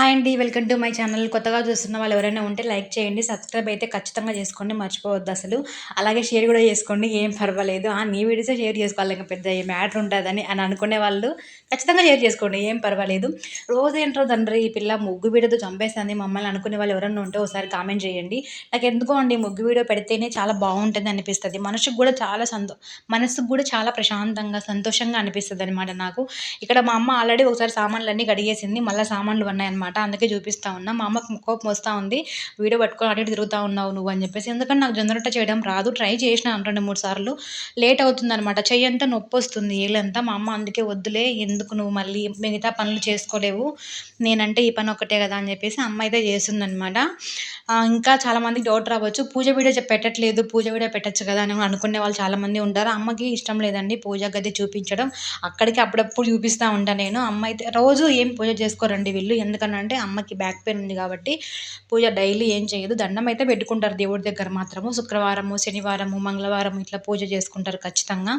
Hi అండి welcome to my channel. కొత్తగా చూస్తున్న వాళ్ళు ఎవరైనా ఉంటే లైక్ చేయండి సబ్స్క్రైబ్ అయితే ఖచ్చితంగా చేసుకోండి మర్చిపోవద్దు అసలు. అలాగే షేర్ కూడా చేసుకోండి ఏం పర్వాలేదు. నీ వీడియోసే షేర్ చేసుకోవాలి ఇంకా పెద్ద మ్యాటర్ ఉంటుందని అని అనుకునే వాళ్ళు ఖచ్చితంగా షేర్ చేసుకోండి ఏం పర్వాలేదు. రోజు ఏంటో తండ్రి ఈ పిల్ల ముగ్గు వీడియోతో చంపేస్తుంది మమ్మల్ని అనుకునే వాళ్ళు ఎవరైనా ఉంటే ఒకసారి కామెంట్ చేయండి. నాకు ఎందుకో అండి ముగ్గు వీడియో పెడితేనే చాలా బాగుంటుంది అనిపిస్తుంది. మనసుకు కూడా చాలా సంతో మనసుకు కూడా చాలా ప్రశాంతంగా సంతోషంగా అనిపిస్తుంది అనమాట నాకు. ఇక్కడ మా అమ్మ ఆల్రెడీ ఒకసారి సామాన్లన్నీ కడిగేసింది మళ్ళీ సామాన్లు ఉన్నాయన్నమాట అనమాట అందుకే చూపిస్తా ఉన్నా. మా అమ్మకు కోపం వస్తూ ఉంది. వీడియో పట్టుకొని అటు ఇటు తిరుగుతూ ఉన్నావు నువ్వు అని చెప్పేసి. ఎందుకంటే నాకు జొన్నరొట్ట చేయడం రాదు. ట్రై చేసిన రెండు మూడు సార్లు. లేట్ అవుతుంది అనమాట చెయ్యంతా నొప్పి వస్తుంది. ఏళ్ళంతా మా అమ్మ అందుకే వద్దులే. ఎందుకు నువ్వు మళ్ళీ మిగతా పనులు చేసుకోలేవు? నేనంటే ఈ పని ఒకటే కదా అని చెప్పేసి అమ్మ అయితే చేస్తుందనమాట ఇంకా చాలామందికి డౌట్ రావచ్చు. పూజ వీడియో పెట్టట్లేదు. పూజ వీడియో పెట్టచ్చు కదా అని అనుకునే వాళ్ళు చాలామంది ఉంటారు. అమ్మకి ఇష్టం లేదండి పూజ గది చూపించడం. అక్కడికి అప్పుడప్పుడు చూపిస్తూ ఉంటాను నేను. అమ్మ అయితే రోజు ఏం పూజ చేసుకోరండి వీళ్ళు? ఎందుకంటే అంటే అమ్మకి బ్యాక్ పెయిన్ ఉంది కాబట్టి పూజ డైలీ ఏం చేయదు. దండం అయితే పెట్టుకుంటారు దేవుడి దగ్గర మాత్రము. శుక్రవారము శనివారము మంగళవారం ఇట్లా పూజ చేసుకుంటారు ఖచ్చితంగా.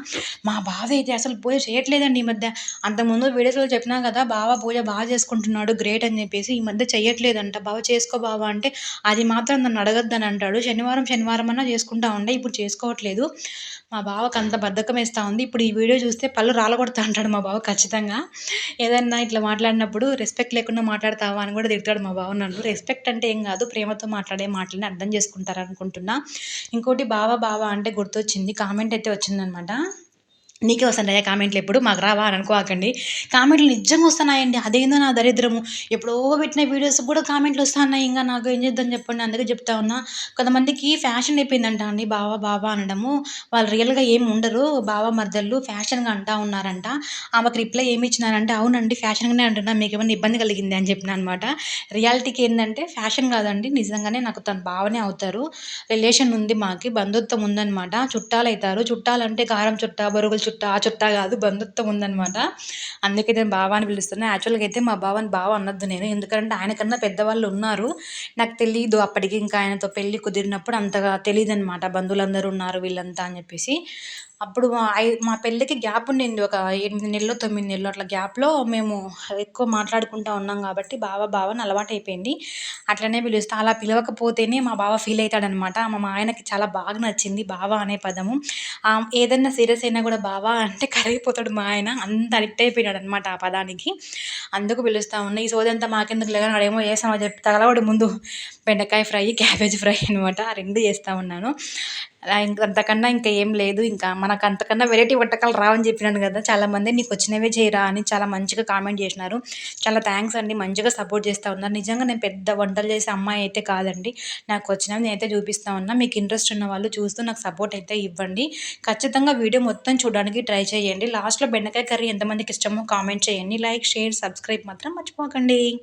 మా బావ అయితే అసలు పూజ చేయట్లేదండి ఈ మధ్య. అంతకుముందు వీడియోస్లో చెప్పినా కదా బావ పూజ బాగా చేసుకుంటున్నాడు గ్రేట్ అని చెప్పేసి ఈ మధ్య చేయట్లేదంట. బావ చేసుకో బావ అంటే అది మాత్రం నన్ను అడగద్దని అంటాడు. శనివారం శనివారం అన్నా చేసుకుంటా ఉండే ఇప్పుడు చేసుకోవట్లేదు. మా బావకు అంత బద్ధకం వేస్తూ ఉంది. ఇప్పుడు ఈ వీడియో చూస్తే పళ్ళు రాలగొడతా అంటాడు మా బావ ఖచ్చితంగా. ఏదన్నా ఇట్లా మాట్లాడినప్పుడు రెస్పెక్ట్ లేకుండా మాట్లాడతావా అని కూడా తిడతాడు మా బావ నన్ను. రెస్పెక్ట్ అంటే ఏం కాదు ప్రేమతో మాట్లాడే మాటలని అర్థం చేసుకుంటారు అనుకుంటున్నా ఇంకోటి బావ బావ అంటే గుర్తొచ్చింది కామెంట్ అయితే వచ్చిందనమాట. నీకే వస్తున్నాయా కామెంట్లు ఎప్పుడు? మాకు రావా అని అనుకోకండి కామెంట్లు నిజంగా వస్తున్నాయండి. అదేందో నా దరిద్రము. ఎప్పుడో పెట్టిన వీడియోస్ కూడా కామెంట్లు వస్తున్నాయి. ఇంకా నాకు ఏం చేద్దాం చెప్పండి. అందుకే చెప్తా ఉన్నా. కొంతమందికి ఫ్యాషన్ అయిపోయిందంట అండి. బావా బావా అనడము. వాళ్ళు రియల్గా ఏమి ఉండరు. బావా మర్దళ్ళు ఫ్యాషన్గా అంటా ఉన్నారంట. ఆమెకు రిప్లై ఏమి ఇచ్చినారంటే అవునండి ఫ్యాషన్గానే అంటున్నా. మీకు ఏమైనా ఇబ్బంది కలిగింది అని చెప్పిన అనమాట రియాలిటీకి ఏంటంటే ఫ్యాషన్ కాదండి. నిజంగానే నాకు తన బావనే అవుతారు. రిలేషన్ ఉంది మాకి. బంధుత్వం ఉందన్నమాట. చుట్టాలు అవుతారు చుట్టాలంటే కారం చుట్టా బరుగులు చుట్టా ఆ చుట్టా కాదు బంధుత్వం ఉందనమాట అందుకే నేను బావ అని పిలుస్తున్నాను యాక్చువల్గా అయితే మా బావని బావ అనొద్దు నేను. ఎందుకంటే ఆయనకన్నా పెద్దవాళ్ళు ఉన్నారు. నాకు తెలియదు అప్పటికి ఇంకా ఆయనతో పెళ్ళి కుదిరినప్పుడు అంతగా తెలియదు అనమాట బంధువులందరూ ఉన్నారు వీళ్ళంతా అని చెప్పేసి. అప్పుడు ఐ మా పెళ్ళికి గ్యాప్ ఉండింది. ఒక ఎనిమిది నెలలు తొమ్మిది నెలలు అట్లా గ్యాప్లో మేము ఎక్కువ మాట్లాడుకుంటూ ఉన్నాం కాబట్టి బావ బావ అని అలవాటు అయిపోయింది అట్లనే పిలుస్తా. అలా పిలవకపోతేనే మా బావ ఫీల్ అవుతాడనమాట. మా ఆయనకి చాలా బాగా నచ్చింది బావ అనే పదము. ఏదన్నా సీరియస్ అయినా కూడా బావ అంటే కరిగిపోతాడు మా ఆయన అంత అడిక్ట్ అయిపోయినాడు అనమాట ఆ పదానికి. అందుకు పిలుస్తా ఉన్నాయి ఈ సోదంతా మాకెందుకు లేదని అడేమో వేసామో చెప్పి తగలవాడు ముందు బెండకాయ ఫ్రై క్యాబేజ్ ఫ్రై అనమాట. ఆ రెండు చేస్తూ ఉన్నాను. అంతకన్నా ఇంకా ఏం లేదు. ఇంకా మనకు అంతకన్నా వెరైటీ వంటకాలు రావని చెప్పినాను కదా. చాలామంది నీకు వచ్చినవే చేయరా అని చాలా మంచిగా కామెంట్ చేసినారు. చాలా థ్యాంక్స్ అండి. మంచిగా సపోర్ట్ చేస్తూ ఉన్నారు. నిజంగా నేను పెద్ద వంటలు చేసే అమ్మాయి అయితే కాదండి. నాకు వచ్చినవి నేనైతే చూపిస్తూ ఉన్నా. మీకు ఇంట్రెస్ట్ ఉన్న వాళ్ళు చూస్తూ నాకు సపోర్ట్ అయితే ఇవ్వండి. ఖచ్చితంగా వీడియో మొత్తం చూడడానికి ట్రై చేయండి. లాస్ట్లో బెండకాయ కర్రీ ఎంతమందికి ఇష్టమో కామెంట్ చేయండి. లైక్ షేర్ సబ్స్క్రైబ్ మాత్రం మర్చిపోకండి.